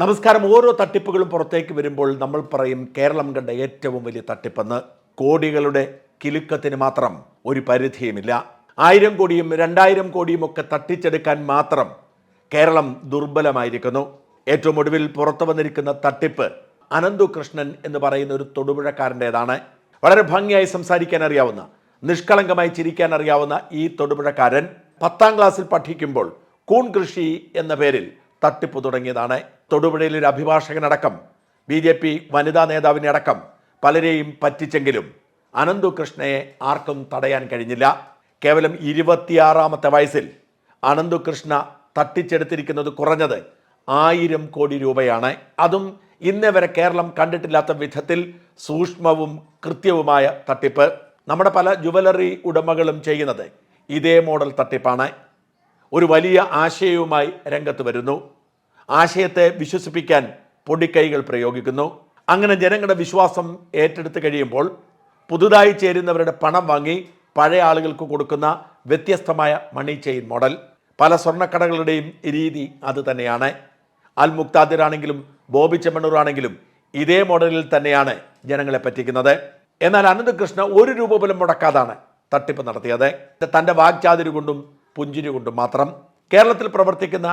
നമസ്കാരം. ഓരോ തട്ടിപ്പുകളും പുറത്തേക്ക് വരുമ്പോൾ നമ്മൾ പറയും കേരളം കണ്ട ഏറ്റവും വലിയ തട്ടിപ്പെന്ന്. കോടികളുടെ കിലുക്കത്തിന് മാത്രം ഒരു പരിധിയുമില്ല. ആയിരം കോടിയും രണ്ടായിരം കോടിയും ഒക്കെ തട്ടിച്ചെടുക്കാൻ മാത്രം കേരളം ദുർബലമായിരിക്കുന്നു. ഏറ്റവും ഒടുവിൽ പുറത്തു വന്നിരിക്കുന്ന തട്ടിപ്പ് അനന്തു കൃഷ്ണൻ എന്ന് പറയുന്ന ഒരു തൊടുപുഴക്കാരന്റെതാണ്. വളരെ ഭംഗിയായി സംസാരിക്കാൻ അറിയാവുന്ന നിഷ്കളങ്കമായി ചിരിക്കാൻ അറിയാവുന്ന ഈ തൊടുപുഴക്കാരൻ പത്താം ക്ലാസ്സിൽ പഠിക്കുമ്പോൾ കൂൺ കൃഷി എന്ന പേരിൽ തട്ടിപ്പ് തുടങ്ങിയതാണ്. തൊടുപുഴയിൽ ഒരു അഭിഭാഷകനടക്കം ബി ജെ പി വനിതാ നേതാവിനെ അടക്കം പലരെയും പറ്റിച്ചെങ്കിലും അനന്തു കൃഷ്ണയെ ആർക്കും തടയാൻ കഴിഞ്ഞില്ല. കേവലം ഇരുപത്തിയാറാമത്തെ വയസ്സിൽ അനന്തു കൃഷ്ണ തട്ടിച്ചെടുത്തിരിക്കുന്നത് കുറഞ്ഞത് ആയിരം കോടി രൂപയാണ്. അതും ഇന്നേ വരെ കേരളം കണ്ടിട്ടില്ലാത്ത വിധത്തിൽ സൂക്ഷ്മവും കൃത്യവുമായ തട്ടിപ്പ്. നമ്മുടെ പല ജുവലറി ഉടമകളും ചെയ്യുന്നത് ഇതേ മോഡൽ തട്ടിപ്പാണ്. ഒരു വലിയ ആശയവുമായി രംഗത്ത് വരുന്നു. ആശയത്തെ വിശ്വസിപ്പിക്കാൻ പൊടിക്കൈകൾ പ്രയോഗിക്കുന്നു. അങ്ങനെ ജനങ്ങളുടെ വിശ്വാസം ഏറ്റെടുത്ത് കഴിയുമ്പോൾ പുതുതായി ചേരുന്നവരുടെ പണം വാങ്ങി പഴയ ആളുകൾക്ക് കൊടുക്കുന്ന വ്യത്യസ്തമായ മണി ചെയിൻ മോഡൽ പല സ്വർണക്കടകളുടെയും രീതി അത് തന്നെയാണ്. അൽ മുക്താദിറാണെങ്കിലും ബോബി ചെമ്മണ്ണൂറാണെങ്കിലും ഇതേ മോഡലിൽ തന്നെയാണ് ജനങ്ങളെ പറ്റിക്കുന്നത്. എന്നാൽ അനന്തകൃഷ്ണ ഒരു രൂപ പോലും മുടക്കാതാണ് തട്ടിപ്പ് നടത്തിയത്. തന്റെ വാഗ്ചാതിരി കൊണ്ടും പുഞ്ചിരി കൊണ്ട് മാത്രം കേരളത്തിൽ പ്രവർത്തിക്കുന്ന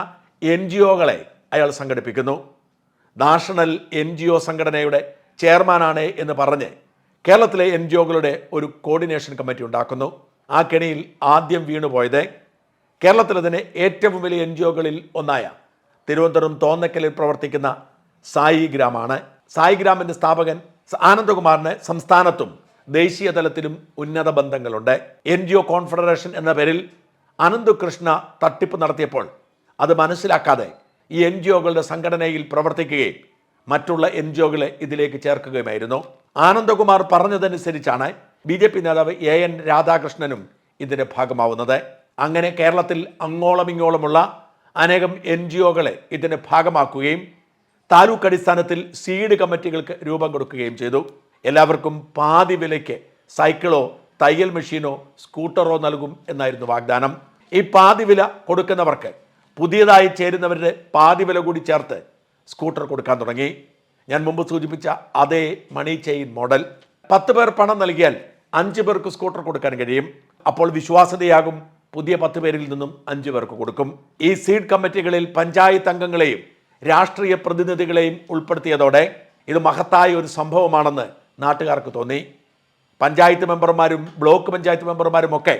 എൻ ജി ഒകളെ അയാൾ സംഘടിപ്പിക്കുന്നു. നാഷണൽ എൻ ജി ഒ സംഘടനയുടെ ചെയർമാനാണ് എന്ന് പറഞ്ഞ് കേരളത്തിലെ എൻ ജി ഒകളുടെ ഒരു കോർഡിനേഷൻ കമ്മിറ്റി ഉണ്ടാക്കുന്നു. ആ കെണിയിൽ ആദ്യം വീണുപോയത് കേരളത്തിലെ തന്നെ ഏറ്റവും വലിയ എൻ ജി ഒകളിൽ ഒന്നായ തിരുവനന്തപുരം തോന്നക്കലിൽ പ്രവർത്തിക്കുന്ന സായി ഗ്രാമാണ്. സായി ഗ്രാമിന്റെ സ്ഥാപകൻ ആനന്ദകുമാറിന് സംസ്ഥാനത്തും ദേശീയ തലത്തിലും ഉന്നത ബന്ധങ്ങളുണ്ട്. എൻ ജി ഒ കോൺഫെഡറേഷൻ എന്ന പേരിൽ അനന്തു കൃഷ്ണ തട്ടിപ്പ് നടത്തിയപ്പോൾ അത് മനസ്സിലാക്കാതെ ഈ എൻ ജി ഒകളുടെ സംഘടനയിൽ പ്രവർത്തിക്കുകയും മറ്റുള്ള എൻ ജി ഒകളെ ഇതിലേക്ക് ചേർക്കുകയുമായിരുന്നു. ആനന്ദകുമാർ പറഞ്ഞതനുസരിച്ചാണ് ബി ജെ പി നേതാവ് എ എൻ രാധാകൃഷ്ണനും ഇതിന്റെ ഭാഗമാവുന്നത്. അങ്ങനെ കേരളത്തിൽ അങ്ങോളമിങ്ങോളമുള്ള അനേകം എൻ ജി ഒകളെ ഇതിന്റെ ഭാഗമാക്കുകയും താലൂക്ക് അടിസ്ഥാനത്തിൽ സീഡ് കമ്മിറ്റികൾക്ക് രൂപം കൊടുക്കുകയും ചെയ്തു. എല്ലാവർക്കും പാതി വിലയ്ക്ക് സൈക്കിളോ തയ്യൽ മെഷീനോ സ്കൂട്ടറോ നൽകും എന്നായിരുന്നു വാഗ്ദാനം. ഈ പാതി വില കൊടുക്കുന്നവർക്ക് പുതിയതായി ചേരുന്നവരുടെ പാതി വില കൂടി ചേർത്ത് സ്കൂട്ടർ കൊടുക്കാൻ തുടങ്ങി. ഞാൻ മുമ്പ് സൂചിപ്പിച്ച അതേ മണി ചെയിൻ മോഡൽ. പത്ത് പേർ പണം നൽകിയാൽ അഞ്ച് പേർക്ക് സ്കൂട്ടർ കൊടുക്കാൻ കഴിയും. അപ്പോൾ വിശ്വാസ്യതയാകും പുതിയ പത്ത് പേരിൽ നിന്നും അഞ്ച് പേർക്ക് കൊടുക്കും. ഈ സീഡ് കമ്മിറ്റികളിൽ പഞ്ചായത്ത് അംഗങ്ങളെയും രാഷ്ട്രീയ പ്രതിനിധികളെയും ഉൾപ്പെടുത്തിയതോടെ ഇത് മഹത്തായ ഒരു സംഭവമാണെന്ന് നാട്ടുകാർക്ക് തോന്നി. പഞ്ചായത്ത് മെമ്പർമാരും ബ്ലോക്ക് പഞ്ചായത്ത് മെമ്പർമാരും ഒക്കെ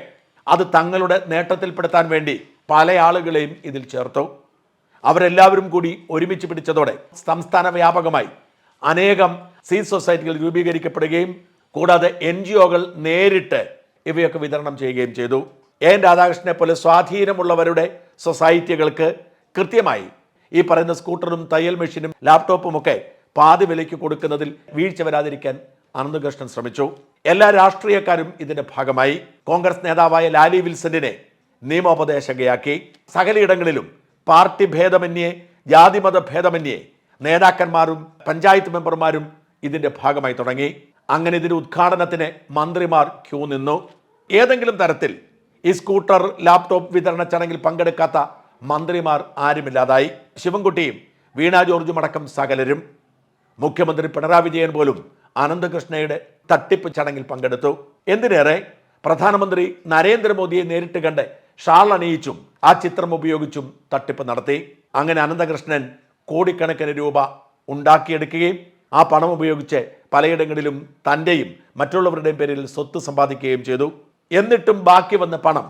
അത് തങ്ങളുടെ നേട്ടത്തിൽപ്പെടുത്താൻ വേണ്ടി പല ആളുകളെയും ഇതിൽ ചേർത്തു. അവരെല്ലാവരും കൂടി ഒരുമിച്ച് പിടിച്ചതോടെ സംസ്ഥാന വ്യാപകമായി അനേകം സീ സൊസൈറ്റികൾ രൂപീകരിക്കപ്പെടുകയും കൂടാതെ എൻ ജി ഒകൾ നേരിട്ട് ഇവയൊക്കെ വിതരണം ചെയ്യുകയും ചെയ്തു. എൻ രാധാകൃഷ്ണനെ പോലെ സ്വാധീനമുള്ളവരുടെ സൊസൈറ്റികൾക്ക് കൃത്യമായി ഈ പറയുന്ന സ്കൂട്ടറും തയ്യൽ മെഷീനും ലാപ്ടോപ്പും ഒക്കെ പാതി വിലയ്ക്ക് കൊടുക്കുന്നതിൽ വീഴ്ച വരാതിരിക്കാൻ അനന്തകൃഷ്ണൻ ശ്രമിച്ചു. എല്ലാ രാഷ്ട്രീയക്കാരും ഇതിന്റെ ഭാഗമായി. കോൺഗ്രസ് നേതാവായ ലാലി വിൽസന്റിനെ നിയമോപദേശകയാക്കി. സകലയിടങ്ങളിലും പാർട്ടി ഭേദമന്യേ ജാതിമത ഭേദമന്യേ നേതാക്കന്മാരും പഞ്ചായത്ത് മെമ്പർമാരും ഇതിന്റെ ഭാഗമായി തുടങ്ങി. അങ്ങനെ ഇതിന്റെ ഉദ്ഘാടനത്തിന് മന്ത്രിമാർ ക്യൂ നിന്നു. ഏതെങ്കിലും തരത്തിൽ ഈ സ്കൂട്ടർ ലാപ്ടോപ്പ് വിതരണ ചടങ്ങിൽ പങ്കെടുക്കാത്ത മന്ത്രിമാർ ആരുമില്ലാതായി. ശിവൻകുട്ടിയും വീണ ജോർജും അടക്കം സകലരും. മുഖ്യമന്ത്രി പിണറായി വിജയൻ പോലും അനന്തകൃഷ്ണയുടെ തട്ടിപ്പ് ചടങ്ങിൽ പങ്കെടുത്തു. എന്തിനേറെ? പ്രധാനമന്ത്രി നരേന്ദ്രമോദിയെ നേരിട്ട് കണ്ട് ഷാൾ അണിയിച്ചും ആ ചിത്രം ഉപയോഗിച്ചും തട്ടിപ്പ് നടത്തി. അങ്ങനെ അനന്തകൃഷ്ണൻ കോടിക്കണക്കിന് രൂപ ഉണ്ടാക്കിയെടുക്കുകയും ആ പണം ഉപയോഗിച്ച് പലയിടങ്ങളിലും തന്റെയും മറ്റുള്ളവരുടെയും പേരിൽ സ്വത്ത് സമ്പാദിക്കുകയും ചെയ്തു. എന്നിട്ടും ബാക്കി വന്ന പണം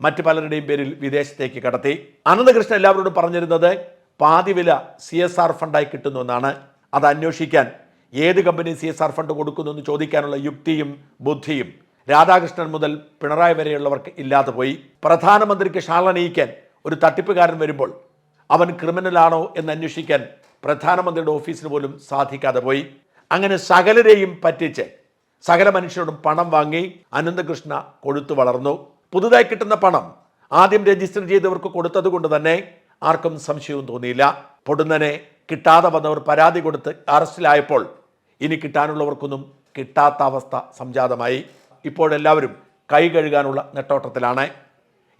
മറ്റു പലരുടെയും പേരിൽ വിദേശത്തേക്ക് കടത്തി. അനന്തകൃഷ്ണൻ എല്ലാവരോടും പറഞ്ഞിരുന്നത് പാതി വില സി എസ് ആർ ഫണ്ടായി കിട്ടുന്നു എന്നാണ്. അത് അന്വേഷിക്കാൻ ഏത് company C S R fund കൊടുക്കുന്നു എന്ന് ചോദിക്കാനുള്ള യുക്തിയും ബുദ്ധിയും രാധാകൃഷ്ണൻ മുതൽ പിണറായി വരെയുള്ളവർക്ക് ഇല്ലാതെ പോയി. പ്രധാനമന്ത്രിക്ക് ഷാളണിയിക്കാൻ ഒരു തട്ടിപ്പുകാരൻ വരുമ്പോൾ അവൻ ക്രിമിനലാണോ എന്ന് അന്വേഷിക്കാൻ പ്രധാനമന്ത്രിയുടെ ഓഫീസിന് പോലും സാധിക്കാതെ പോയി. അങ്ങനെ സകലരെയും പറ്റിച്ച് സകല മനുഷ്യരോടും പണം വാങ്ങി അനന്തകൃഷ്ണ കൊടുത്തു വളർന്നു. പുതുതായി കിട്ടുന്ന പണം ആദ്യം രജിസ്റ്റർ ചെയ്തവർക്ക് കൊടുത്തത് കൊണ്ട് തന്നെ ആർക്കും സംശയവും തോന്നിയില്ല. പൊടുന്നനെ കിട്ടാതെ വന്നവർ പരാതി കൊടുത്ത് അറസ്റ്റിലായപ്പോൾ ഇനി കിട്ടാനുള്ളവർക്കൊന്നും കിട്ടാത്ത അവസ്ഥ സംജാതമായി. ഇപ്പോഴെല്ലാവരും കൈ കഴുകാനുള്ള നെട്ടോട്ടത്തിലാണ്.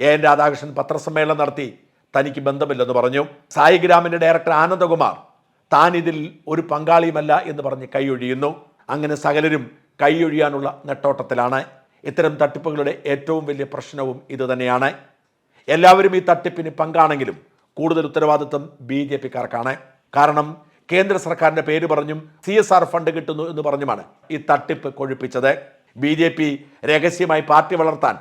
എ എൻ രാധാകൃഷ്ണൻ പത്രസമ്മേളനം നടത്തി തനിക്ക് ബന്ധമില്ലെന്ന് പറഞ്ഞു. സായിഗ്രാമിന്റെ ഡയറക്ടർ ആനന്ദകുമാർ താൻ ഇതിൽ ഒരു പങ്കാളിയുമല്ല എന്ന് പറഞ്ഞ് കൈയൊഴിയുന്നു അങ്ങനെ സകലരും കൈയൊഴിയാനുള്ള നെട്ടോട്ടത്തിലാണ്. ഇത്തരം തട്ടിപ്പുകളുടെ ഏറ്റവും വലിയ പ്രശ്നവും ഇതുതന്നെയാണ് എല്ലാവരും ഈ തട്ടിപ്പിന് പങ്കാണെങ്കിലും കൂടുതൽ ഉത്തരവാദിത്വം ബി ജെ പിക്കാർക്കാണ്. കാരണം കേന്ദ്ര സർക്കാരിന്റെ പേര് പറഞ്ഞും സി എസ് ആർ ഫണ്ട് കിട്ടുന്നു എന്ന് പറഞ്ഞുമാണ് ഈ തട്ടിപ്പ് കൊഴുപ്പിച്ചത്. ബി ജെ പി രഹസ്യമായി പാർട്ടി വളർത്താൻ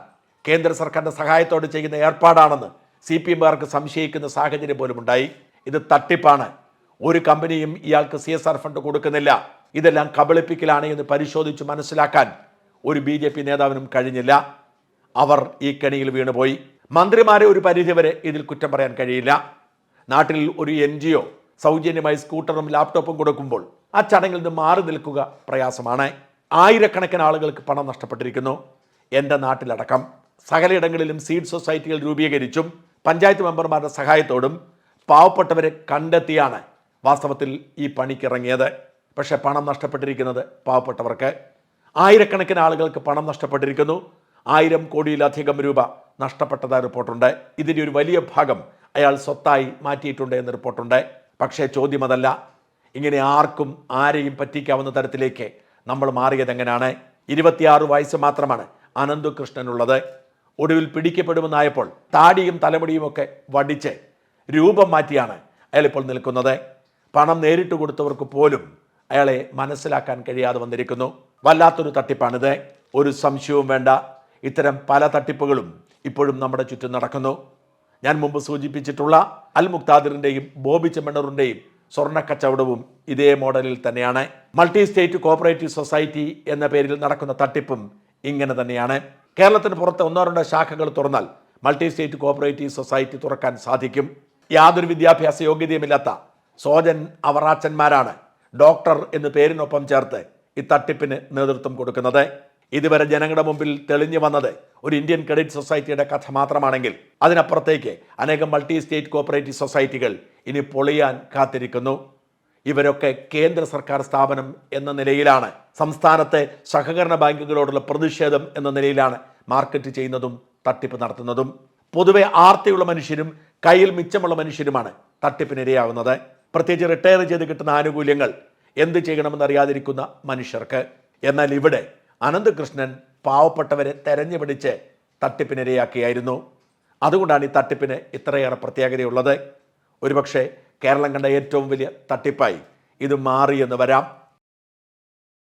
കേന്ദ്ര സർക്കാരിന്റെ സഹായത്തോടെ ചെയ്യുന്ന ഏർപ്പാടാണെന്ന് സി പി എമ്മുകാർക്ക് സംശയിക്കുന്ന സാഹചര്യം പോലും ഉണ്ടായി ഇത് തട്ടിപ്പാണ്. ഒരു കമ്പനിയും ഇയാൾക്ക് സി എസ് ആർ ഫണ്ട് കൊടുക്കുന്നില്ല. ഇതെല്ലാം കബളിപ്പിക്കലാണ് എന്ന് പരിശോധിച്ച് മനസ്സിലാക്കാൻ ഒരു ബി ജെ പി നേതാവിനും കഴിഞ്ഞില്ല. അവർ ഈ കെണിയിൽ വീണുപോയി. മന്ത്രിമാരെ ഒരു പരിധിവരെ ഇതിൽ കുറ്റം പറയാൻ കഴിയില്ല. നാട്ടിൽ ഒരു എൻ ജി ഒ സൗജന്യമായി സ്കൂട്ടറും ലാപ്ടോപ്പും കൊടുക്കുമ്പോൾ ആ ചടങ്ങിൽ നിന്ന് മാറി നിൽക്കുക പ്രയാസമാണ്. ആയിരക്കണക്കിന് ആളുകൾക്ക് പണം നഷ്ടപ്പെട്ടിരിക്കുന്നു. എന്റെ നാട്ടിലടക്കം സകലയിടങ്ങളിലും സീഡ് സൊസൈറ്റികൾ രൂപീകരിച്ചും പഞ്ചായത്ത് മെമ്പർമാരുടെ സഹായത്തോടും പാവപ്പെട്ടവരെ കണ്ടെത്തിയാണ് വാസ്തവത്തിൽ ഈ പണിക്കിറങ്ങിയത്. പക്ഷേ പണം നഷ്ടപ്പെട്ടിരിക്കുന്നത് പാവപ്പെട്ടവർക്ക്. ആയിരക്കണക്കിന് ആളുകൾക്ക് പണം നഷ്ടപ്പെട്ടിരിക്കുന്നു. ആയിരം കോടിയിലധികം രൂപ നഷ്ടപ്പെട്ടതായി റിപ്പോർട്ടുണ്ട്. ഇതിന്റെ ഒരു വലിയ ഭാഗം അയാൾ സ്വത്തായി മാറ്റിയിട്ടുണ്ട് എന്ന് റിപ്പോർട്ടുണ്ട്. പക്ഷേ ചോദ്യം അതല്ല ഇങ്ങനെ ആർക്കും ആരെയും പറ്റിക്കാവുന്ന തരത്തിലേക്ക് നമ്മൾ മാറിയത് എങ്ങനെയാണ്? ഇരുപത്തിയാറ് വയസ്സ് മാത്രമാണ് അനന്തു കൃഷ്ണനുള്ളത് ഒടുവിൽ പിടിക്കപ്പെടുമെന്നായപ്പോൾ താടിയും തലമുടിയും ഒക്കെ വടിച്ച് രൂപം മാറ്റിയാണ് അയാൾ ഇപ്പോൾ നിൽക്കുന്നത്. പണം നേരിട്ട് കൊടുത്തവർക്ക് പോലും അയാളെ മനസ്സിലാക്കാൻ കഴിയാതെ വന്നിരിക്കുന്നു. വല്ലാത്തൊരു തട്ടിപ്പാണിത്. ഒരു സംശയവും വേണ്ട. ഇത്തരം പല തട്ടിപ്പുകളും ഇപ്പോഴും നമ്മുടെ ചുറ്റും നടക്കുന്നു. ഞാൻ മുമ്പ് സൂചിപ്പിച്ചിട്ടുള്ള അൽ മുക്താദിറിന്റെയും ബോബി ചെമ്മണ്ണറിന്റെയും സ്വർണ കച്ചവടവും ഇതേ മോഡലിൽ തന്നെയാണ്. മൾട്ടി സ്റ്റേറ്റ് കോപ്പറേറ്റീവ് സൊസൈറ്റി എന്ന പേരിൽ നടക്കുന്ന തട്ടിപ്പും ഇങ്ങനെ തന്നെയാണ്. കേരളത്തിന് പുറത്ത് ഒന്നോ രണ്ടോ ശാഖകൾ തുറന്നാൽ മൾട്ടി സ്റ്റേറ്റ് കോപ്പറേറ്റീവ് സൊസൈറ്റി തുറക്കാൻ സാധിക്കും. യാതൊരു വിദ്യാഭ്യാസ യോഗ്യതയുമില്ലാത്ത സോജൻ അവറാച്ചന്മാരാണ് ഡോക്ടർ എന്ന് പേരിനൊപ്പം ചേർത്ത് ഈ തട്ടിപ്പിന് നേതൃത്വം കൊടുക്കുന്നത്. ഇതുവരെ ജനങ്ങളുടെ മുമ്പിൽ തെളിഞ്ഞു വന്നത് ഒരു ഇന്ത്യൻ ക്രെഡിറ്റ് സൊസൈറ്റിയുടെ കഥ മാത്രമാണെങ്കിൽ. അതിനപ്പുറത്തേക്ക് അനേകം മൾട്ടി സ്റ്റേറ്റ് കോപ്പറേറ്റീവ് സൊസൈറ്റികൾ ഇനി പൊളിയാൻ കാത്തിരിക്കുന്നു. ഇവരൊക്കെ കേന്ദ്ര സർക്കാർ സ്ഥാപനം എന്ന നിലയിലാണ്. സംസ്ഥാനത്തെ സഹകരണ ബാങ്കുകളോടുള്ള പ്രതിഷേധം എന്ന നിലയിലാണ് മാർക്കറ്റ് ചെയ്യുന്നതും തട്ടിപ്പ് നടത്തുന്നതും. പൊതുവെ ആർത്തിയുള്ള മനുഷ്യരും കയ്യിൽ മിച്ചമുള്ള മനുഷ്യരുമാണ് തട്ടിപ്പിനിരയാവുന്നത്. പ്രത്യേകിച്ച് റിട്ടയർ ചെയ്ത് കിട്ടുന്ന ആനുകൂല്യങ്ങൾ എന്ത് ചെയ്യണമെന്ന് അറിയാതിരിക്കുന്ന മനുഷ്യർക്ക്. എന്നാൽ ഇവിടെ അനന്തകൃഷ്ണൻ പാവപ്പെട്ടവരെ തെരഞ്ഞു പിടിച്ച് തട്ടിപ്പിനിരയാക്കിയായിരുന്നു. അതുകൊണ്ടാണ് ഈ തട്ടിപ്പിന് ഇത്രയേറെ പ്രത്യേകതയുള്ളത്. ഒരുപക്ഷെ കേരളം കണ്ട ഏറ്റവും വലിയ തട്ടിപ്പായി ഇത് മാറിയെന്ന് വരാം.